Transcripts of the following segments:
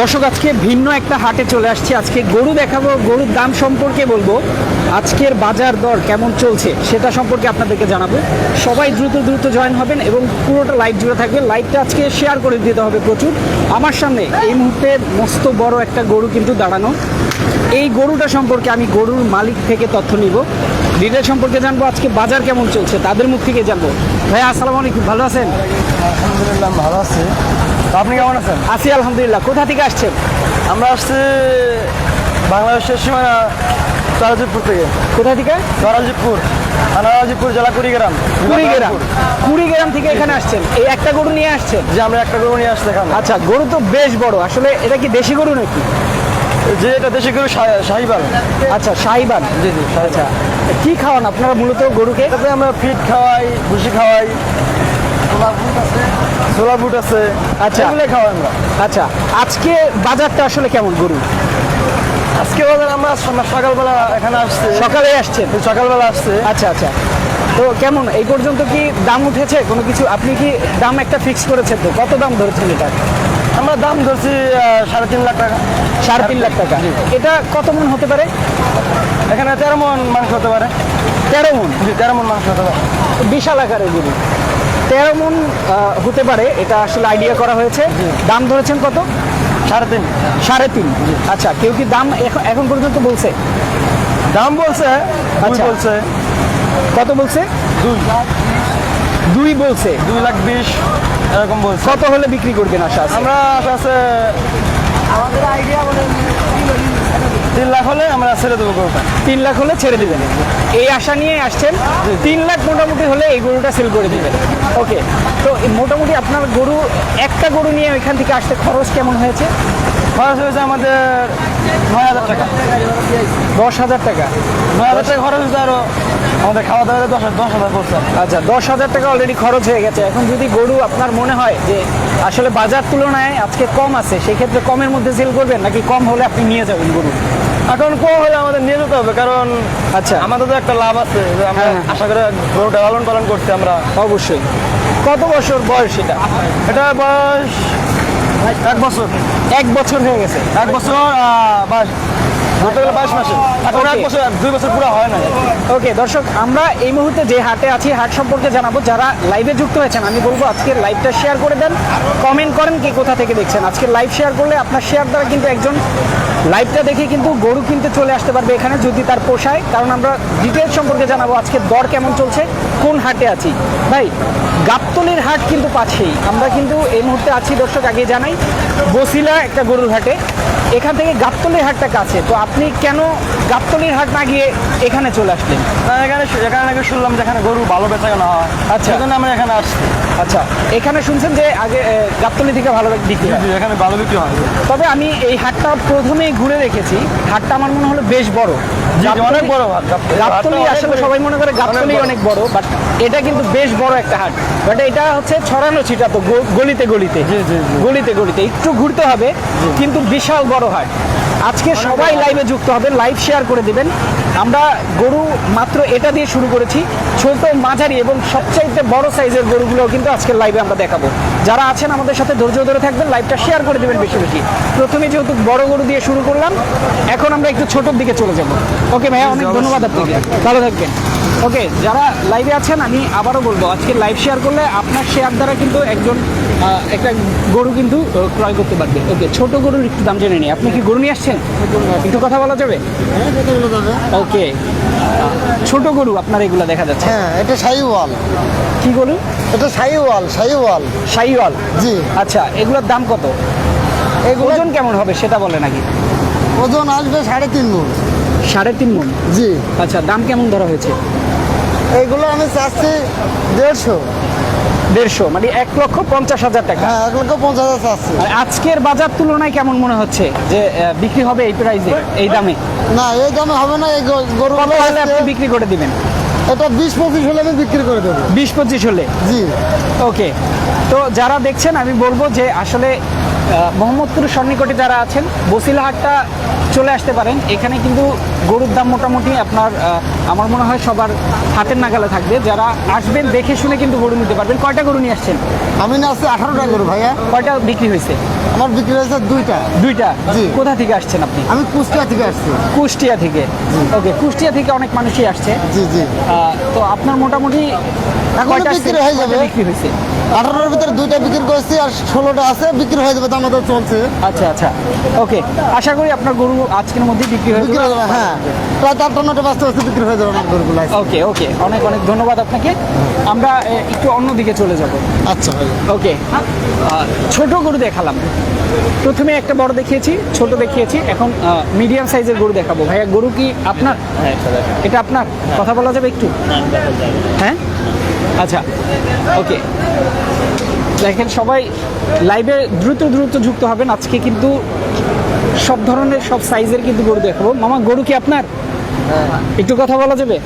দর্শক, আজকে ভিন্ন একটা হাটে চলে আসছে। আজকে গরু দেখাবো, গরুর দাম সম্পর্কে বলব। আজকের বাজার দর কেমন চলছে সেটা সম্পর্কে আপনাদেরকে জানাব। সবাই দ্রুত দ্রুত জয়েন হবেন এবং পুরোটা লাইভ জুড়ে থাকবে। লাইভটা আজকে শেয়ার করে দিতে হবে প্রচুর। আমার সামনে এই মুহূর্তে মস্ত বড় একটা গরু কিন্তু দাঁড়ানো। এই গরুটা সম্পর্কে আমি গরুর মালিক থেকে তথ্য নিব। ডিটেল সম্পর্কে জানব আজকে বাজার কেমন চলছে তাদের মুখ থেকে জানব। ভাইয়া আসসালামু আলাইকুম ভালো আছেন? আলহামদুলিল্লাহ ভালো আছি। তো আপনি কেমন আছেন? আছি আলহামদুলিল্লাহ। কোথা থেকে আসছেন? আমরা আসছি বাংলাদেশের সীমানা চরাজিপুর থেকে। কোথা থেকে? চরাজিপুর আনারাজিপুর জেলা কুড়িগ্রাম। কুড়িগ্রাম। কুড়িগ্রাম থেকে এখানে আসছেন। এই একটা গরু নিয়ে আসছেন? যে আমরা একটা গরু নিয়ে আসছি এখানে। আচ্ছা গরু তো বেশ বড়। আসলে এটা কি দেশি গরু নাকি? যে এটা দেশি গরু শা- শাহিবাল। আচ্ছা শাহিবান জি জি আচ্ছা। কি খাওয়ান আপনারা মূলত গরুকে? এটাতে আমরা ফিট খাওয়াই ভুসি খাওয়াই। ছোলা বুট আছে। আচ্ছা। এগুলো খাওয়াই আমরা। আচ্ছা আজকে বাজারটা আসলে কেমন গরু? আজকে বাজার আমরা সকালবেলা এখানে আসছি। সকালে আসছেন? সকালবেলা আসছে। আচ্ছা আচ্ছা। তো কেমন এই পর্যন্ত কি দাম উঠেছে? কোনো কিছু? আপনি কি দাম একটা ফিক্স করেছেন তো? কত দাম ধরেছেন এটা? আমরা দাম ধরছি সাড়ে তিন লাখ টাকা। সাড়ে তিন লাখ টাকা। এটা কত মন হতে পারে? এখানে তেরো মন মাংস হতে পারে। তেরো মন? তেরো মন মাংস হতে পারে। বিশাল আকারের গরু। তেরো মন হতে পারে এটা আসলে আইডিয়া করা হয়েছে। দাম ধরেছেন কত? সাড়ে তিন। সাড়ে তিন। আচ্ছা কেউ কি দাম এখন এখন পর্যন্ত বলছে? দাম বলছে আচ্ছা। বলছে। কত বলছে? দুই। দুই বলছে। দুই লাখ বিশ। এরকম বলছে। কত হলে বিক্রি করবেন আশা আছে? আমরা আশা আছে তিন লাখ হলে আমরা ছেড়ে দেবো গরুটা। তিন লাখ হলে ছেড়ে দিবেন। এই আশা নিয়ে আসছেন। তিন লাখ মোটামুটি হলে এই গরুটা সেল করে দিবেন। ওকে তো মোটামুটি আপনার গরু একটা গরু নিয়ে ওইখান থেকে আসতে খরচ কেমন হয়েছে? খরচ হয়েছে আমাদের নয় হাজার টাকা। দশ হাজার টাকা। নয় হাজার টাকা খরচ হয়েছে আরও আমাদের খাওয়া দাওয়া দশ দশ হাজার পড়ছে আচ্ছা দশ হাজার টাকা অলরেডি খরচ হয়ে গেছে। এখন যদি গরু আপনার মনে হয় যে আসলে বাজার তুলনায় আজকে কম আছে সেই ক্ষেত্রে কমের মধ্যে সেল করবেন? নাকি কম হলে আপনি নিয়ে যাবেন গরু? এখন কম হলে আমাদের নিয়ে যেতে হবে কারণ আচ্ছা। আমাদের তো একটা লাভ আছে। যে আমরা হ্যাঁ, হ্যাঁ। আশা করে গরুটা লালন পালন করছি আমরা। অবশ্যই। কত বছর বয়স এটা? এটা বয়স এক বছর। এক বছর হয়ে গেছে। এক বছর বাইশ ধরতে গেলে বাইশ মাসে। এখন এক Okay. বছর দুই বছর পুরো হয় না ওকে দর্শক আমরা এই মুহূর্তে যে হাটে আছি হাট সম্পর্কে জানাব। যারা লাইভে যুক্ত হয়েছেন আমি বলব আজকের লাইভটা শেয়ার করে দেন। কমেন্ট করেন কে কোথা থেকে দেখছেন। আজকে লাইভ শেয়ার করলে আপনার শেয়ার দ্বারা কিন্তু একজন লাইভটা দেখে কিন্তু গরু কিনতে চলে আসতে পারবে এখানে যদি তার পোষায়। কারণ আমরা ডিটেলস সম্পর্কে জানাব আজকে দর কেমন চলছে। কোন হাটে আছি? ভাই গাবতলির হাট কিন্তু পাচ্ছেই আমরা কিন্তু এই মুহূর্তে আছি দর্শক আগে জানাই। বসিলা একটা গরুর হাটে। এখান থেকে গাবতলির হাটটা কাছে। তো আপনি কেন গাবতলির হাট না গিয়ে এখানে চলে আসলেন? এখানে এখানে নাকি শুনলাম যে এখানে গরু ভালো বেচা কেনা হয়। আচ্ছা। সেজন্য আমরা এখানে আসছি। আচ্ছা এখানে শুনছেন যে আগে গাবতলি থেকে ভালো বিক্রি হয়। এখানে ভালো বিক্রি হয়। তবে আমি এই হাটটা প্রথমেই ঘুরে দেখেছি। হাটটা আমার মনে হলো বেশ বড়। অনেক বড়। গাবতলী। আসলে সবাই মনে করে গাবতলি অনেক বড় বাট এটা কিন্তু বেশ বড় একটা হাট। বাট এটা হচ্ছে ছড়ানো ছিটা তো গলিতে গলিতে। গলিতে গলিতে। একটু ঘুরতে হবে কিন্তু বিশাল বড় হাট। আজকে সবাই লাইভে যুক্ত হবেন লাইভ শেয়ার করে দিবেন। আমরা গরু মাত্র এটা দিয়ে শুরু করেছি ছোট মাঝারি এবং সবচাইতে বড় সাইজের গরুগুলো কিন্তু আজকের লাইভে আমরা দেখাবো। যারা আছেন আমাদের সাথে ধৈর্য ধরে থাকবেন লাইভটা শেয়ার করে দিবেন বেশি বেশি। প্রথমে যেহেতু বড় গরু দিয়ে শুরু করলাম এখন আমরা একটু ছোটোর দিকে চলে যাব। ওকে ভাইয়া অনেক ধন্যবাদ আপনাকে। ভালো থাকবেন। ওকে যারা লাইভে আছেন আমি আবারও বলব আজকে লাইভ শেয়ার করলে আপনার শেয়ার দ্বারা কিন্তু একজন একটা গরু কিন্তু ক্রয় করতে পারবে। ওকে ছোট গরুর একটু দাম জেনে নিই। আপনি কি গরু নিয়ে আসছেন? একটু কথা বলা যাবে? ওকে ছোট গরু আপনার এগুলো দেখা যাচ্ছে। হ্যাঁ এটা শাহিওয়াল কি গরু? এটা শাহিওয়াল শাহিওয়াল শাহিওয়াল জি। আচ্ছা এগুলোর দাম কত? এগুলো ওজন কেমন হবে সেটা বলে নাকি ওজন আসবে সাড়ে তিন মন। সাড়ে তিন মন? জি। আচ্ছা দাম কেমন ধরা হয়েছে? এইগুলো আমি চাচ্ছি দেড়শো। দেড়শো মানে এক লক্ষ পঞ্চাশ হাজার টাকা। হ্যাঁ এক লক্ষ পঞ্চাশ হাজার চাচ্ছি। আজকের বাজার তুলনায় কেমন মনে হচ্ছে যে বিক্রি হবে এই প্রাইসে এই দামে? না এই দামে হবে না এই গরু আপনি বিক্রি করে দিবেন? এটা বিশ পঁচিশ হলে আমি বিক্রি করে দেবো। বিশ পঁচিশ হলে? জি। ওকে তো যারা দেখছেন আমি বলব যে আসলে মোহাম্মদপুর সন্নিকটে যারা আছেন বসিলাহাটটা চলে আসতে পারেন। এখানে কিন্তু গরুর দাম মোটামুটি আপনার আমার মনে হয় সবার হাতের নাগালে থাকবে। যারা আসবেন দেখে শুনে কিন্তু গরু নিতে পারবেন। কয়টা গরু নিয়ে আসছেন? আমি না আসছি আঠারোটা গরু ভাইয়া। কয়টা বিক্রি হয়েছে? আমার বিক্রি হয়েছে দুইটা। দুইটা? কোথা থেকে আসছেন আপনি? আমি কুষ্টিয়া থেকে আসছি। কুষ্টিয়া থেকে। ওকে কুষ্টিয়া থেকে অনেক মানুষই আসছে। জি জি। তো আপনার মোটামুটি এখনও কয়টা বিক্রি হয়ে যাবে। বিক্রি হয়েছে? আঠারোটার ভিতরে দুইটা বিক্রি করেছি আর ষোলোটা আছে বিক্রি হয়ে যাবে তো আমাদের চলছে। আচ্ছা আচ্ছা। ওকে আশা করি আপনার গরু আজকের মধ্যে বিক্রি হয়ে যাবে হয়ে। হ্যাঁ প্রায় চারটা নটা পাঁচটা বছর বিক্রি হয়ে যাবে আমার গরুগুলো। ওকে ওকে অনেক অনেক ধন্যবাদ আপনাকে। আমরা একটু অন্যদিকে চলে যাব। আচ্ছা ওকে ছোট গরু দেখালাম। প্রথমে একটা বড় দেখিয়েছি ছোট দেখিয়েছি। এখন মিডিয়াম সাইজের গরু দেখাবো। ভাইয়া গরু কি আপনার? এটা আপনার? কথা বলা যাবে একটু? হ্যাঁ? আচ্ছা ওকে দেখেন সবাই লাইভে দ্রুত দ্রুত যুক্ত হবেন। আজকে কিন্তু সব ধরনের সব সাইজের কিন্তু গরু দেখাবো। মামা গরু কি আপনার? একটু কথা বলা যাবে?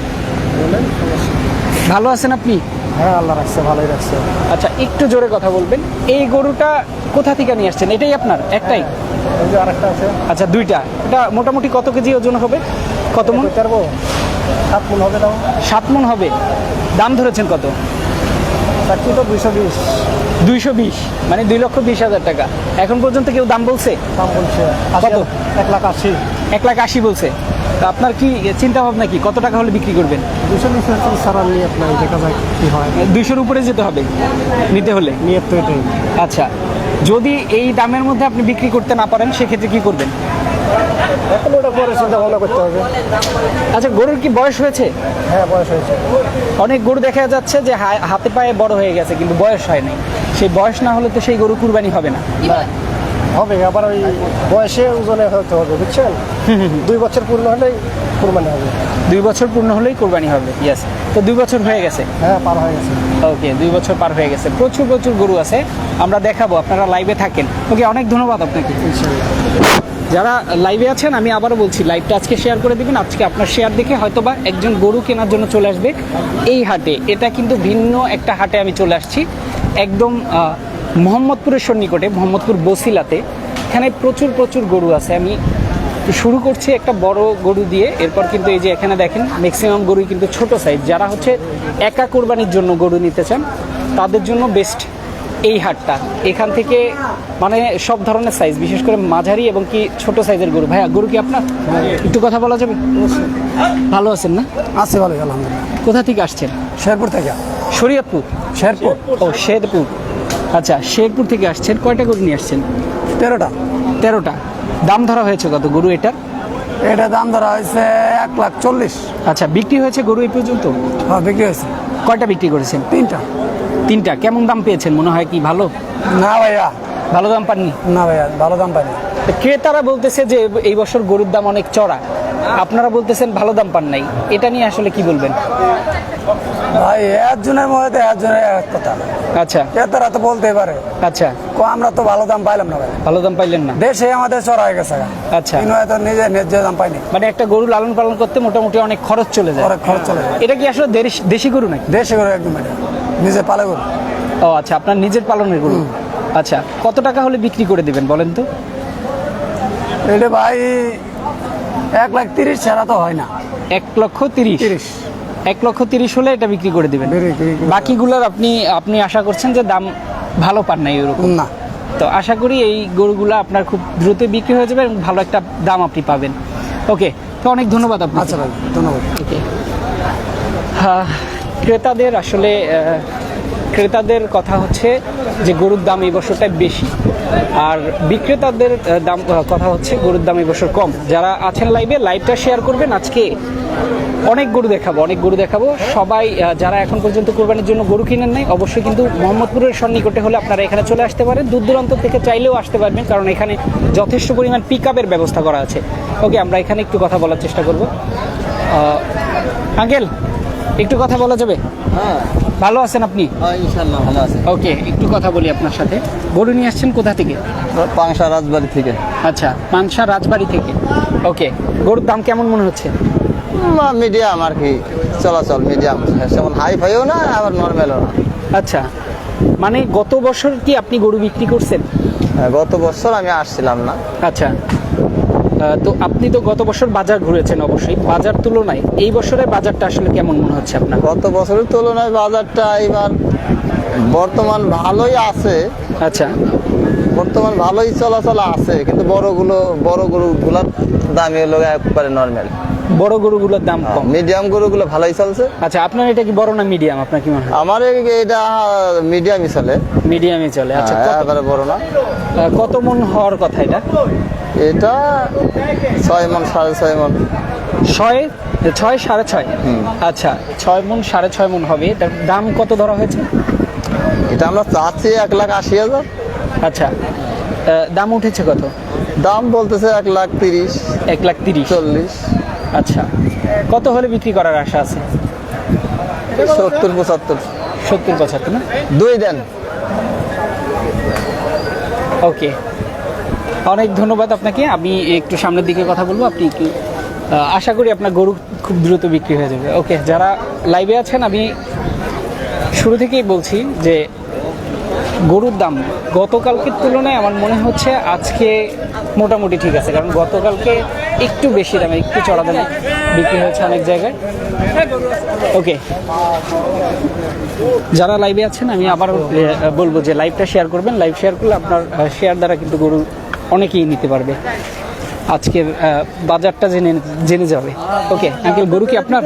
ভালো আছেন আপনি? হ্যাঁ আল্লাহ রাখছে ভালোই রাখছে। আচ্ছা একটু জোরে কথা বলবেন। এই গরুটা কোথা থেকে নিয়ে আসছেন? এটাই আপনার একটাই? ওই আরেকটা আছে। আচ্ছা দুইটা। এটা মোটামুটি কত কেজি ওজন হবে? কত মন? পারব সাত মূল হবে দাম সাত মন হবে। দাম ধরেছেন কত? চারটি তো দুইশো বিশ। দুইশো বিশ মানে দুই লক্ষ বিশ হাজার টাকা। এখন পর্যন্ত কেউ দাম বলছে? দাম বলছে। কত? এক লাখ আশি। এক লাখ আশি বলছে। তা আপনার কি চিন্তা ভাবনা কি? কত টাকা হলে বিক্রি করবেন? দুশো দেখা যায় কি হয়। দুইশোর উপরে যেতে হবে নিতে হলে? নিয়ে তো এটাই। আচ্ছা যদি এই দামের মধ্যে আপনি বিক্রি করতে না পারেন সেক্ষেত্রে কি করবেন? এখন ওটা পরে চিন্তা ভাবনা করতে হবে। আচ্ছা গরুর কি বয়স হয়েছে? হ্যাঁ বয়স হয়েছে। অনেক গরু দেখা যাচ্ছে যে হাতে পায়ে বড় হয়ে গেছে কিন্তু বয়স হয় নাই। সেই বয়স না হলে তো সেই গরু কুরবানি হবে না। হবে আবার ওই বয়সে ওজনে হতে হবে বুঝছেন? দুই বছর পূর্ণ হলেই কুরবানি হবে। দুই বছর পূর্ণ হলেই কুরবানি হবে। ইয়েস তো দুই বছর হয়ে গেছে? হ্যাঁ পার হয়ে গেছে। ওকে দুই বছর পার হয়ে গেছে। প্রচুর প্রচুর গরু আছে। আমরা দেখাবো আপনারা লাইভে থাকেন। ওকে অনেক ধন্যবাদ আপনাকে। যারা লাইভে আছেন আমি আবারও বলছি লাইভটা আজকে শেয়ার করে দিবেন। আজকে আপনার শেয়ার দেখে হয়তো বা একজন গরু কেনার জন্য চলে আসবে। এই হাটে এটা কিন্তু ভিন্ন একটা হাটে আমি চলে আসছি। একদম মোহাম্মদপুরের সন্নিকটে মোহাম্মদপুর বসিলাতে এখানে প্রচুর প্রচুর গরু আছে। আমি শুরু করছি একটা বড় গরু দিয়ে এরপর কিন্তু এই যে এখানে দেখেন ম্যাক্সিমাম গরুই কিন্তু ছোট সাইজ যারা হচ্ছে একা কোরবানির জন্য গরু নিতে চান তাদের জন্য বেস্ট এই হাটটা। এখান থেকে মানে সব ধরনের সাইজ বিশেষ করে মাঝারি এবং কি ছোট সাইজের গরু। ভাইয়া গরু কি আপনার? একটু কথা বলা যাবে? ভালো আছেন না? আছে ভালোই আলহামদুলিল্লাহ। কোথা থেকে আসছেন? শেরপুর থেকে। শরীয়তপুর শেরপুর? ও শেরপুর। আচ্ছা শেরপুর থেকে আসছেন কয়টা গরু নিয়ে আসছেন? তেরোটা। তেরোটা। দাম ধরা হয়েছে কত গরু এটার? এটা দাম ধরা হয়েছে এক লাখ চল্লিশ। আচ্ছা বিক্রি হয়েছে গরু এই পর্যন্ত? হ্যাঁ বিক্রি হয়েছে। কয়টা বিক্রি করেছেন? তিনটা। তিনটা। কেমন দাম পেয়েছেন? মনে হয় কি ভালো? না ভাইয়া। ভালো দাম পাননি? না ভাইয়া ভালো দাম পাইনি। ক্রেতারা বলতেছে যে এই বছর গরুর দাম অনেক চড়া। আপনারা বলতেছেন ভালো দাম পান নাই। এটা নিয়ে আসলে কি বলবেন? ভাই একজনের মধ্যে একজনের এক কথা। আচ্ছা। ক্রেতারা তো বলতে পারে। আচ্ছা। কো আমরা তো ভালো দাম পাইলাম না ভাই। ভালো দাম পাইলেন না। দেশে আমাদের চড়া হয়ে গেছে আচ্ছা। কিন্তু হয়তো নিজে ন্যায্য দাম পাইনি মানে একটা গরু লালন পালন করতে মোটামুটি অনেক খরচ চলে যায়। অনেক খরচ চলে যায়। এটা কি আসলে দেশি- গরু নাকি? দেশে গরু একদম নিজে পালে করে ও আচ্ছা আপনার নিজের পালনের গরু। আচ্ছা কত টাকা হলে বিক্রি করে দিবেন বলেন তো? এটা ভাই এক লাখ তিরিশ ছাড়া তো হয় না। এক লক্ষ তিরিশ? তিরিশ। এক লক্ষ তিরিশ হলে এটা বিক্রি করে দিবেন। বাকিগুলোর আপনি আপনি আশা করছেন যে দাম ভালো পান নাই ওরকম না। তো আশা করি এই গরুগুলো আপনার খুব দ্রুত বিক্রি হয়ে যাবে এবং ভালো একটা দাম আপনি পাবেন। ওকে তো অনেক ধন্যবাদ আপনাকে। আচ্ছা ভাই ধন্যবাদ। ওকে। হ্যাঁ, ক্রেতাদের আসলে ক্রেতাদের কথা হচ্ছে যে গরুর দাম এই বছরটাই বেশি। আর বিক্রেতাদের দাম কথা হচ্ছে গরুর দাম এই বছর কম। যারা আছেন লাইভে লাইভটা শেয়ার করবেন। আজকে অনেক গরু দেখাবো, অনেক গরু দেখাবো। সবাই যারা এখন পর্যন্ত কোরবানির জন্য গরু কিনেন নাই, অবশ্যই কিন্তু মোহাম্মদপুরের সন্নিকটে হলে আপনারা এখানে চলে আসতে পারেন। দূর দূরান্ত থেকে চাইলেও আসতে পারবেন, কারণ এখানে যথেষ্ট পরিমাণ পিক ব্যবস্থা করা আছে। ওকে, আমরা এখানে একটু কথা বলার চেষ্টা করব। আঙ্কেল একটু কথা বলা যাবে? হ্যাঁ। ভালো আছেন আপনি? ইনশাল্লাহ ভালো আছে। ওকে একটু কথা বলি আপনার সাথে। গরু নিয়ে আসছেন কোথা থেকে? পাংশা রাজবাড়ি থেকে। আচ্ছা পানসা রাজবাড়ি থেকে। ওকে গরুর দাম কেমন মনে হচ্ছে? মিডিয়াম আর কি। চলাচল মিডিয়াম যেমন হাই ফাইও না আবার নর্মালও না। আচ্ছা মানে গত বছর কি আপনি গরু বিক্রি করছেন? হ্যাঁ, গত বছর আমি আসছিলাম না। আচ্ছা। তো আপনি তো গত বছর বাজার ঘুরেছেন অবশ্যই। বাজার তুলনায় এই বছরের বাজারটা আসলে কেমন মনে হচ্ছে আপনার? গত বছরের তুলনায় বাজারটা এবার বর্তমান ভালোই আছে। আচ্ছা। বর্তমান ভালোই চলাচল আছে কিন্তু বড়গুলো বড় গরুগুলোর দামি হলো একবারে নর্মাল বড় গরুগুলোর দাম কম। মিডিয়াম গরুগুলো ভালোই চলছে। আচ্ছা আপনার এটা কি বড় না মিডিয়াম আপনার কি মনে হয়? আমার এটা মিডিয়ামই চলে। মিডিয়ামে চলে। আচ্ছা হ্যাঁ, বড় না। কত মন হওয়ার কথা এটা? এটা ছয় মন সাড়ে ছয় মন। ছয় ছয় সাড়ে ছয়? আচ্ছা ছয় মন সাড়ে ছয় মন হবে। এটার দাম কত ধরা হয়েছে? এটা আমরা চাচ্ছি এক লাখ আশি হাজার। আচ্ছা দাম উঠেছে কত? দাম বলতেছে এক লাখ তিরিশ এক লাখ তিরিশ। চল্লিশ। আচ্ছা কত হলে বিক্রি করার আশা আছে? সত্তর পঁচাত্তর। সত্তর পঁচাত্তর না? দুই দেন। ওকে। অনেক ধন্যবাদ আপনাকে। আমি একটু সামনের দিকে কথা বলব। আপনি আহ, আশা করি আপনার গরু খুব দ্রুত বিক্রি হয়ে যাবে। ওকে যারা লাইভে আছেন আমি শুরু থেকেই বলছি যে গরুর দাম গতকালকের তুলনায় আমার মনে হচ্ছে আজকে মোটামুটি ঠিক আছে। কারণ গতকালকে একটু বেশি দামে একটু চড়া দামে বিক্রি হয়েছে অনেক জায়গায়। ওকে যারা লাইভে আছেন আমি আবার বলব যে লাইভটা শেয়ার করবেন। লাইভ শেয়ার করলে আপনার শেয়ার দ্বারা কিন্তু গরু অনেকেই নিতে পারবে। আজকের আহ, বাজারটা জেনে জেনে যাবে। ওকে আঙ্কেল গরু কি আপনার?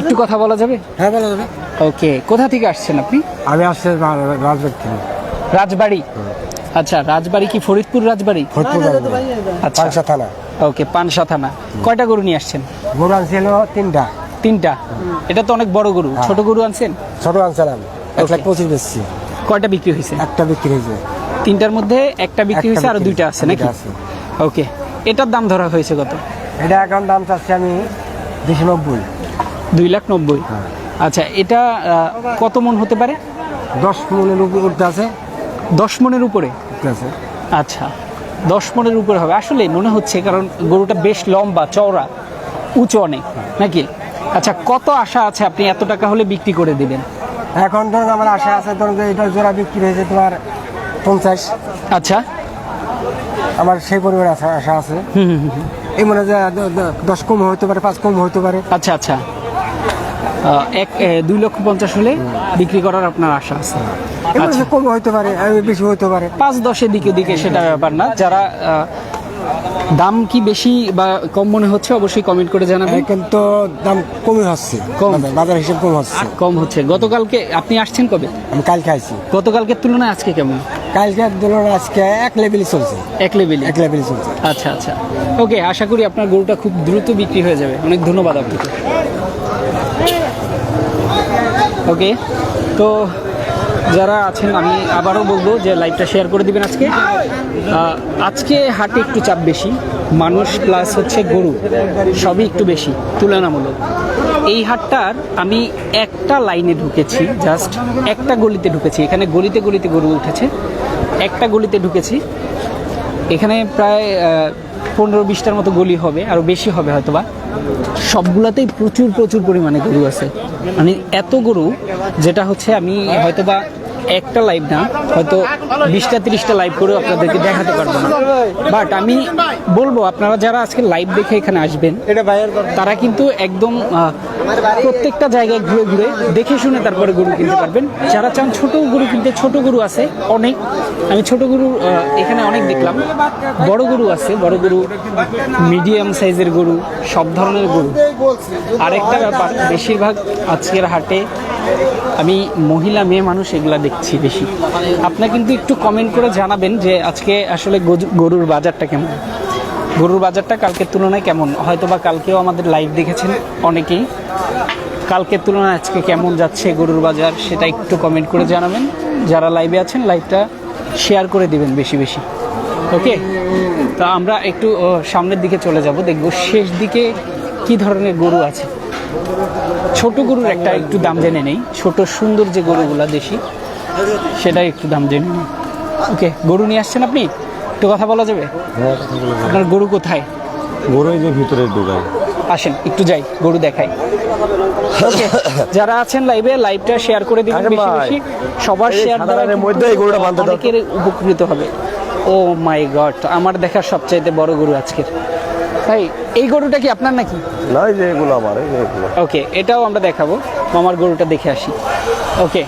একটু কথা বলা যাবে? হ্যাঁ বলো দাদা ওকে কোথা থেকে আসছেন আপনি? আমি আসছি রাজবাড়ি থেকে। রাজবাড়ি? আচ্ছা রাজবাড়ি কি ফরিদপুর রাজবাড়ি? ফরিদপুর আচ্ছা পাঁচশা থানা। ওকে পানসা থানা। কয়টা গরু নিয়ে আসছেন? গরু আনছিল তিনটা। তিনটা? এটা তো অনেক বড় গরু। ছোট গরু আনছেন? ছোট আনছিলাম। এক লাখ পঁচিশ বেচছি। কয়টা বিক্রি হয়েছে? একটা বিক্রি হয়েছে। তিনটার মধ্যে একটা বিক্রি হয়েছে আর দুইটা আছে নাকি। ওকে। এটার দাম ধরা হয়েছে কত? এটা এখন দাম চাচ্ছি আমি দুশো নব্বই। দুই লাখ নব্বই। হ্যাঁ। আচ্ছা এটা কত মন হতে পারে? দশ মনের উপর উঠতে আছে। দশ মনের উপরে? আছে। আচ্ছা দশ মনের উপরে হবে। আসলে মনে হচ্ছে কারণ গরুটা বেশ লম্বা চওড়া উঁচু অনেক নাকি? আচ্ছা কত আশা আছে আপনি এত টাকা হলে বিক্রি করে দিবেন? এখন ধরুন আমার আশা আছে ধরুন যে এটা জোড়া বিক্রি হয়েছে তোমার পঞ্চাশ। আচ্ছা। আমার সেই পরিমাণে আশা আশা আছে। এই মনে যে দশ কম হতে পারে পাঁচ কম হতে পারে। আচ্ছা আচ্ছা। এক দুই লক্ষ পঞ্চাশ হলে বিক্রি করার আপনার আশা আছে। আচ্ছা। কম হতে পারে বেশি হতে পারে। পাঁচ দশের দিকে দিকে সেটা ব্যাপার না। যারা দাম কি বেশি বা কম মনে হচ্ছে অবশ্যই কমেন্ট করে জানাবেন। কিন্তু দাম কমই হচ্ছে। কম। বাজার- হিসেব কম হচ্ছে। কম হচ্ছে। গতকালকে আপনি আসছেন কবে? আমি কাল খাইছি গতকালকের তুলনায় আজকে কেমন? কালকে ধরুন আজকে এক লেভেলই চলছে। এক লেভেলে এক লেভেলই চলছে। আচ্ছা আচ্ছা। ওকে আশা করি আপনার গরুটা খুব দ্রুত বিক্রি হয়ে যাবে। অনেক ধন্যবাদ আপনাকে। ওকে তো যারা আছেন আমি আবারও বলব যে লাইভটা শেয়ার করে দিবেন আজকে। আজকে হাটে একটু চাপ বেশি। মানুষ প্লাস হচ্ছে গরু। সবই একটু বেশি তুলনামূলক। এই হাটটার আমি একটা লাইনে ঢুকেছি জাস্ট একটা গলিতে ঢুকেছি। এখানে গলিতে গলিতে গরু উঠেছে। একটা গলিতে ঢুকেছি। এখানে প্রায় পনেরো বিশটার মতো গলি হবে আরও বেশি হবে হয়তোবা। সবগুলাতেই প্রচুর প্রচুর পরিমাণে গরু আছে। মানে এত গরু, যেটা হচ্ছে আমি হয়তোবা একটা লাইভ না হয়তো বিশটা তিরিশটা লাইভ করেও আপনাদেরকে দেখাতে পারব না। বাট আমি বলব আপনারা যারা আজকে লাইভ দেখে এখানে আসবেন তারা কিন্তু একদম প্রত্যেকটা জায়গায় ঘুরে ঘুরে দেখে শুনে তারপরে গরু কিনতে পারবেন। যারা চান ছোট গরু কিনতে ছোট গরু আছে অনেক। আমি ছোট গরু এখানে অনেক দেখলাম। বড় গরু আছে বড় গরু মিডিয়াম সাইজের গরু সব ধরনের গরু। আরেকটা ব্যাপার বেশিরভাগ আজকের হাটে আমি মহিলা, মেয়ে মানুষ এগুলা দেখছি বেশি। আপনারা কিন্তু একটু কমেন্ট করে জানাবেন যে আজকে আসলে গরুর বাজারটা কেমন? গরুর বাজারটা কালকের তুলনায় কেমন? হয়তো বা কালকেও আমাদের লাইভ দেখেছেন অনেকেই। কালকের তুলনায় আজকে কেমন যাচ্ছে গরুর বাজার সেটা একটু কমেন্ট করে জানাবেন। যারা লাইভে আছেন লাইভটা শেয়ার করে দিবেন বেশি বেশি। ওকে তা আমরা একটু সামনের দিকে চলে যাব, দেখব শেষ দিকে কি ধরনের গরু আছে। ছোট গরুর একটা একটু দাম জেনে নেই। ছোট সুন্দর যে গরুগুলা দেশি সেটাই একটু দাম জেনে নেই। ওকে গরু নিয়ে আসছেন আপনি? একটু কথা বলা যাবে? আপনার গরু কোথায়? গরুই যে ভিতরে ঢুকায় আসেন একটু যাই গরু দেখাই। ওকে যারা আছেন লাইভে লাইভটা শেয়ার করে আসেন বেশি বেশি। সবার শেয়ার দ্বারা মধ্যে এই গরুটা বাঁধতে দাও। উপকৃত হবে। ও মাই গড আমার দেখা সবচাইতে বড় গরু আজকের। ভাই এই গরুটা কি আপনার নাকি? না যে এগুলো আমার এগুলো। ওকে এটাও আমরা দেখাবো। মামার গরুটা দেখে আসি। ওকে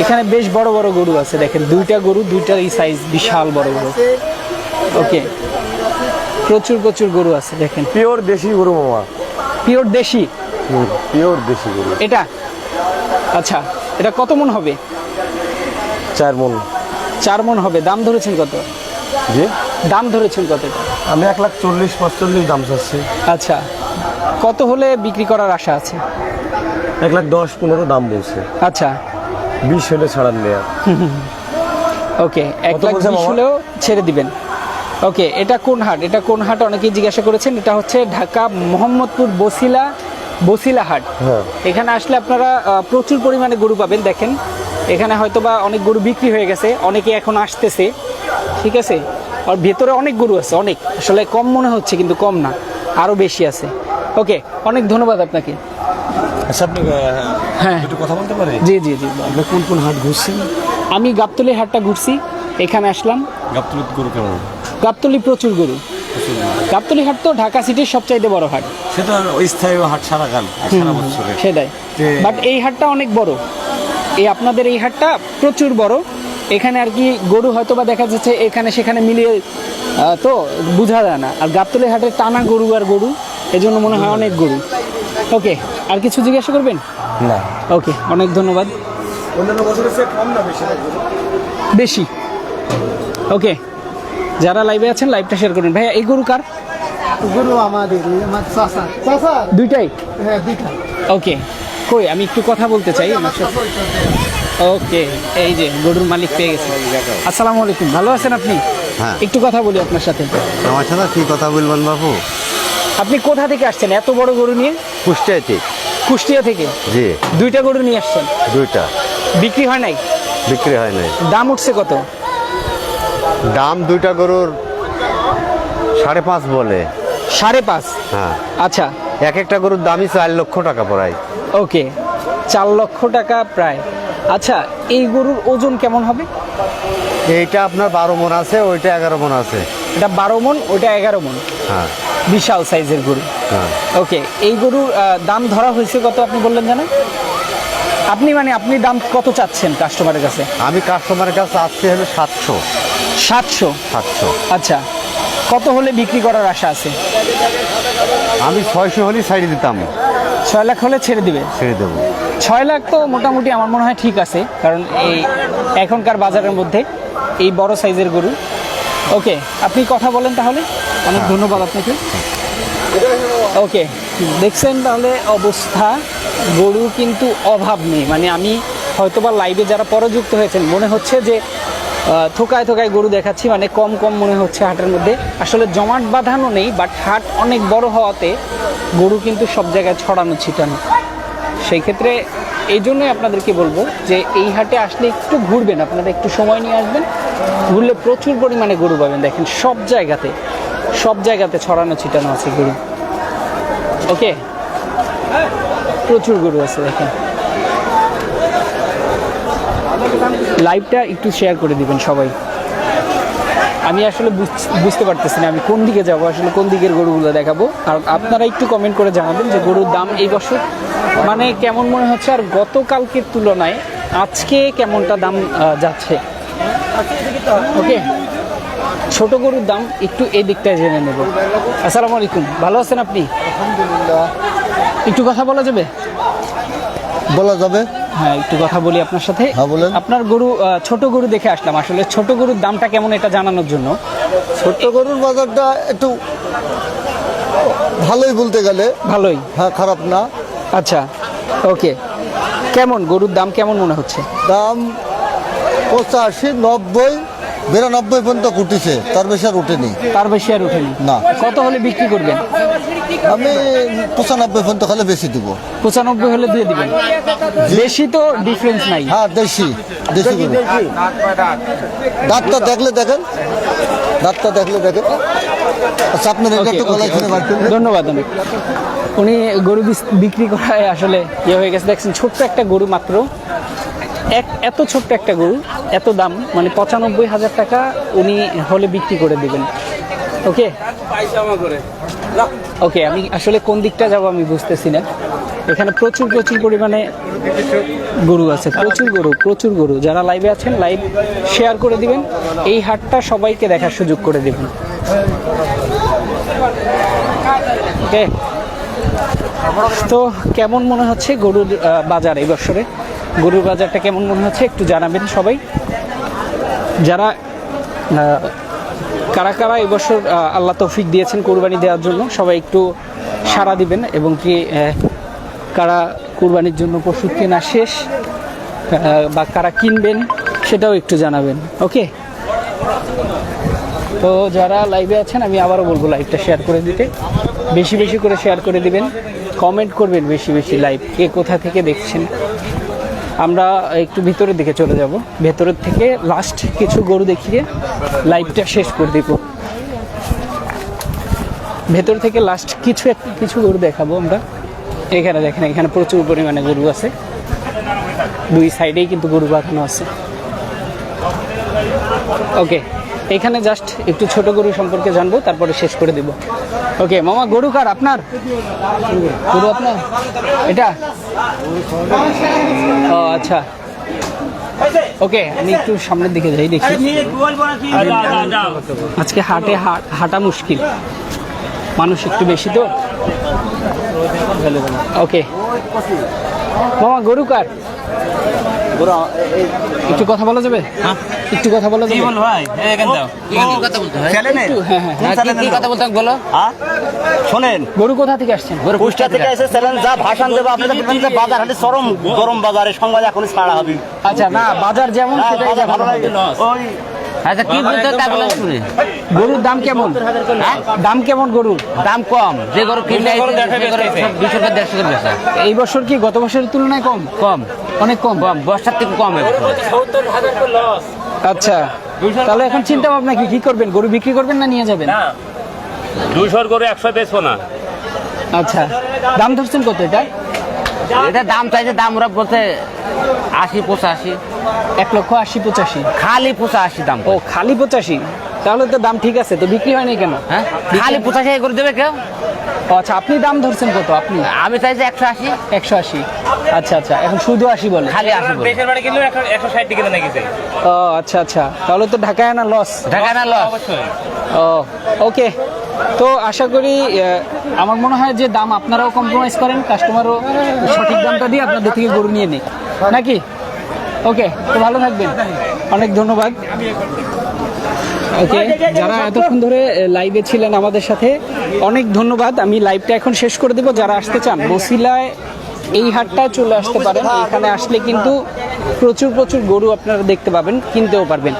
এখানে বেশ বড় বড় গরু আছে দেখেন দুইটা গরু দুইটার এই সাইজ বিশাল বড় বড় ওকে প্রচুর প্রচুর গরু আছে দেখেন। পিওর দেশি গরু মামা। পিওর দেশি? পিওর দেশি গরু। এটা? আচ্ছা এটা কত মন হবে? চার মন। চার মন হবে দাম ধরেছেন কত? জি? দাম ধরেছেন কত এটা? আমি এক লাখ চল্লিশ পাঁচচল্লিশ দাম চাচ্ছি। আচ্ছা কত হলে বিক্রি করার আশা আছে? এক লাখ দশ পনেরো দাম বলছে। আচ্ছা। বিশ হলে ছাড়ার নেয়া। ওকে এক লাখ বিশ হলেও ছেড়ে দিবেন। ওকে এটা কোন হাট? এটা কোন হাট? অনেকেই জিজ্ঞাসা করেছেন এটা হচ্ছে ঢাকা মোহাম্মদপুর বসিলা বসিলা হাট। হ্যাঁ। এখানে আসলে আপনারা প্রচুর পরিমাণে গরু পাবেন দেখেন। এখানে হয়তো বা অনেক গরু বিক্রি হয়ে গেছে অনেকে এখন আসতেছে ঠিক আছে? আর ভেতরে অনেক গরু আছে অনেক। আসলে কম মনে হচ্ছে কিন্তু কম না। আরও বেশি আছে। ওকে অনেক ধন্যবাদ আপনাকে। আচ্ছা আপনি হ্যাঁ। একটু কথা বলতে পারে? জি জি জি। আপনি কোন কোন হাট ঘুরছেন? আমি গাবতলির হাটটা ঘুরছি এখানে আসলাম। গাবতলিত গরু কেমন? গাবতলি প্রচুর গরু। গাবতলি হাট তো ঢাকা সিটির সবচাইতে বড় হাট। সেটা স্থায়ী হাট সারা কাল সারা বছরে। সেটাই। বাট এই হাটটা অনেক বড়। এই আপনাদের এই হাটটা প্রচুর বড়। এখানে আর কি গরু হয়তো বা দেখা যাচ্ছে এখানে সেখানে মিলিয়ে তো বোঝা যায় না। আর গাবতলি হাটের টানা গরু আর গরু এজন্য মনে হয় অনেক গরু। ওকে আর কিছু জিজ্ঞাসা করবেন? না। ওকে অনেক ধন্যবাদ। বেশি? বেশি। ওকে যারা লাইভে আছেন লাইভটা শেয়ার করবেন ভাইয়া এই গরু কার? গরু আমাদের আমার দুইটাই? হ্যাঁ দুইটা ওকে কই আমি একটু কথা বলতে চাই। ওনার সাথে ওকে এই যে গরুর মালিক পেয়ে গেছে। আসসালামু আলাইকুম ভালো আছেন আপনি? হ্যাঁ। একটু কথা বলি আপনার সাথে। আমার সাথে কি কথা বলবেন বাবু? আপনি কোথা থেকে আসছেন? এত বড় গরু নিয়ে? কুষ্টিয়া থেকে। কুষ্টিয়া থেকে? জি। দুইটা গরু নিয়ে আসছেন? দুইটা। বিক্রি হয় নাই? বিক্রি হয় নাই। দাম উঠছে কত? দাম দুইটা গরুর সাড়ে পাঁচ বলে। সাড়ে পাঁচ? হ্যাঁ। আচ্ছা। এক একটা গরুর দামই চার লক্ষ টাকা পড়ায় ওকে চার লক্ষ টাকা প্রায়। আচ্ছা এই গরুর ওজন কেমন হবে? এইটা আপনার বারো মন আছে ওইটা এগারো মন আছে। এটা বারো মন ওইটা এগারো মন? হ্যাঁ। বিশাল সাইজের গরু। হ্যাঁ। ওকে এই গরুর দাম ধরা হয়েছে কত আপনি বললেন জানো আপনি মানে আপনি দাম কত চাচ্ছেন কাস্টমারের কাছে? আমি কাস্টমারের কাছে আসছি হলো সাতশো। সাতশো? সাতশো। আচ্ছা কত হলে বিক্রি করার আশা আছে? আমি ছয়শো হলেই সাইড দিতাম। ছয় লাখ হলে ছেড়ে দিবে? ছেড়ে দেবো। ছয় লাখ তো মোটামুটি আমার মনে হয় ঠিক আছে কারণ এই এখনকার বাজারের মধ্যে এই বড় সাইজের গরু। ওকে আপনি কথা বলেন তাহলে। অনেক ধন্যবাদ আপনাকে। ওকে দেখছেন তাহলে অবস্থা। গরু কিন্তু অভাব নেই। মানে আমি হয়তোবা লাইভে যারা পরযুক্ত হয়েছেন মনে হচ্ছে যে থোকায় থোকায় গরু দেখাচ্ছি মানে কম কম মনে হচ্ছে হাটের মধ্যে। আসলে জমাট বাঁধানো নেই বাট হাট অনেক বড় হওয়াতে গরু কিন্তু সব জায়গায় ছড়ানো ছিটানো। সেই ক্ষেত্রে এই জন্যই আপনাদেরকে বলব যে এই হাটে আসলে একটু ঘুরবেন, আপনারা একটু সময় নিয়ে আসবেন। ঘুরলে প্রচুর পরিমাণে গরু পাবেন। দেখেন, সব জায়গাতে সব জায়গাতে ছড়ানো, ছিটানো আছে গরু। ওকে? প্রচুর গরু আছে, দেখেন। লাইভটা একটু শেয়ার করে দিবেন সবাই। আমি আসলে বুঝ- বুঝতে পারতেছি না আমি কোন দিকে যাব আসলে কোন দিকের গরুগুলো দেখাবো। আর আপনারা একটু কমেন্ট করে জানাবেন যে গরুর দাম এই বছর মানে কেমন মনে হচ্ছে আর গতকালকের তুলনায় আজকে কেমনটা দাম যাচ্ছে? ওকে ছোট গরুর দাম একটু এই দিকটায় জেনে নেব। আসসালামু আলাইকুম ভালো আছেন আপনি? একটু কথা বলা যাবে? বলা যাবে। হ্যাঁ একটু কথা বলি আপনার সাথে। হ্যাঁ, আপনার গরু ছোট গরু দেখে আসলাম। আসলে ছোট গরুর দামটা কেমন এটা জানানোর জন্য? ছোট্ট গরুর বাজারটা একটু ভালোই বলতে গেলে। ভালোই? হ্যাঁ খারাপ না। আচ্ছা ওকে। কেমন? গরুর দাম কেমন মনে হচ্ছে? দাম পঁচাশি নব্বই। বিরানব্বই পর্যন্ত উঠেছে তার বেশি আর উঠেনি। তার বেশি আর উঠেনি? না। কত হলে বিক্রি করবেন? আমি পঁচানব্বই পর্যন্ত খালে বেশি দিব। পঁচানব্বই হলে দিয়ে দিবেন। বেশি তো ডিফারেন্স নাই। হ্যাঁ দেশি দেশি দাঁতটা দেখলে দেখেন। দাঁতটা দেখলে দেখেন। আচ্ছা আপনার এটা একটু গলায় শুনে ধন্যবাদ অনেক। উনি গরু বিক্রি করায় আসলে ইয়ে হয়ে গেছে। দেখছেন ছোট্ট একটা গরু মাত্র। এক, এত ছোট্ট একটা গরু, এত দাম মানে পঁচানব্বই হাজার টাকা উনি হলে বিক্রি করে দেবেন। ওকে? ওকে, আমি আসলে কোন দিকটা যাব আমি বুঝতেছি না। এখানে প্রচুর প্রচুর পরিমাণে গরু আছে, প্রচুর গরু প্রচুর গরু। যারা লাইভে আছেন লাইভ শেয়ার করে দিবেন। এই হাটটা সবাইকে দেখার সুযোগ করে দেবেন। তো কেমন মনে হচ্ছে গরুর বাজার এই বছরে? গরুর বাজারটা কেমন মনে হচ্ছে একটু জানাবেন সবাই। যারা কারা কারা এবছর আল্লাহ তৌফিক দিয়েছেন কোরবানি দেওয়ার জন্য, সবাই একটু সাড়া দিবেন এবং কি কারা কোরবানির জন্য পশু কেনা শেষ বা কারা কিনবেন সেটাও একটু জানাবেন, ওকে? তো যারা লাইভে আছেন, আমি আবারও বলব লাইভটা শেয়ার করে দিতে। বেশি বেশি করে শেয়ার করে দিবেন কমেন্ট করবেন বেশি বেশি লাইভ কে কোথা থেকে দেখছেন? আমরা একটু ভিতরের দিকে চলে যাব। ভেতরের থেকে লাস্ট কিছু গরু দেখিয়ে লাইভটা শেষ করে দিব। ভেতর থেকে লাস্ট কিছু কিছু গরু দেখাবো আমরা। এখানে দেখেন, এখানে প্রচুর পরিমাণে গরু আছে। দুই সাইডেই কিন্তু গরু বাঁধানো আছে। ওকে এখানে জাস্ট একটু ছোট গরু সম্পর্কে জানব তারপরে শেষ করে দিব। ওকে মামা গরু কার? আপনার? গরু আপনার? এটা? ও আচ্ছা। ওকে আমি একটু সামনের দিকে যাই দেখি। আজকে হাটে হাট হাঁটা মুশকিল। মানুষ একটু বেশি তো? ওকে মামা গরু কার? একটু কথা বলা যাবে? একটু কথা বলা যাবে? ভাই? এখান দাও। একটু, হ্যাঁ হ্যাঁ কি কথা বলতে বলো? শোনেন। গরু কোথা থেকে আসছেন? কুষ্টা থেকে এসেছিলেন যা ভাষণ দেবো আপনাদের বাজার হাটে চরম গরম বাজারে সংবাদ এখন ছাড়া হবে। আচ্ছা না বাজার যেমন সেটাই ভালো ভালো লাগে ওই আচ্ছা কি বলতে তা বলে শুনি। গরুর দাম কেমন? হ্যাঁ? দাম কেমন গরুর? দাম কম। যে গরু কিনলে দুশো করে দেড়শো বেচা। এই বছর কি গত বছরের তুলনায় কম? কম। অনেক কম? কম। বর্ষার থেকে কম আচ্ছা। তাহলে এখন চিন্তা ভাবনা কি? কি করবেন? গরু বিক্রি করবেন না নিয়ে যাবেন? দুইশোর করে একশো বেচবো না। আচ্ছা। দাম ধরছেন কত এটা? এটা দাম চাইছে দাম ওরা বলতে আশি পঁচাশি। এক লক্ষ আশি পঁচাশি। খালি পঁচাশি দাম ও খালি পঁচাশি? তাহলে তো দাম ঠিক আছে তো বিক্রি হয়নি কেন? হ্যাঁ? খালি পঁচাশি করে দেবে কেউ? আচ্ছা আপনি দাম ধরছেন কত আপনি? আমি চাইছি একশো আশি। একশো আশি। আচ্ছা আচ্ছা এখন শুধু আশি বলে। খালি আশি বলে। দেশের বাড়ি কিনলেও একশো ষাট টিকে নাকি ও আচ্ছা আচ্ছা তাহলে তো ঢাকায় না লস ঢাকায় না লস ও ওকে। তো আশা করি আমার মনে হয় যে দাম আপনারাও কম্প্রোমাইজ করেন কাস্টমারও সঠিক দামটা দিয়ে আপনাদের থেকে গরু নিয়ে নিক। নাকি? ওকে, তো ভালো থাকবেন। অনেক ধন্যবাদ। ওকে, যারা এতক্ষণ ধরে লাইভে ছিলেন আমাদের সাথে, অনেক ধন্যবাদ। আমি লাইভটা এখন শেষ করে দেব। যারা আসতে চান, বসিলায় এই হাটটায় চলে আসতে পারেন। এখানে আসলে কিন্তু প্রচুর প্রচুর গরু আপনারা দেখতে পাবেন, কিনতেও পারবেন।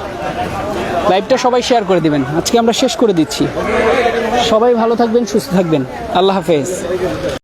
লাইভটা সবাই শেয়ার করে দিবেন। আজকে আমরা শেষ করে দিচ্ছি। সবাই ভালো থাকবেন, সুস্থ থাকবেন। আল্লাহ হাফেজ।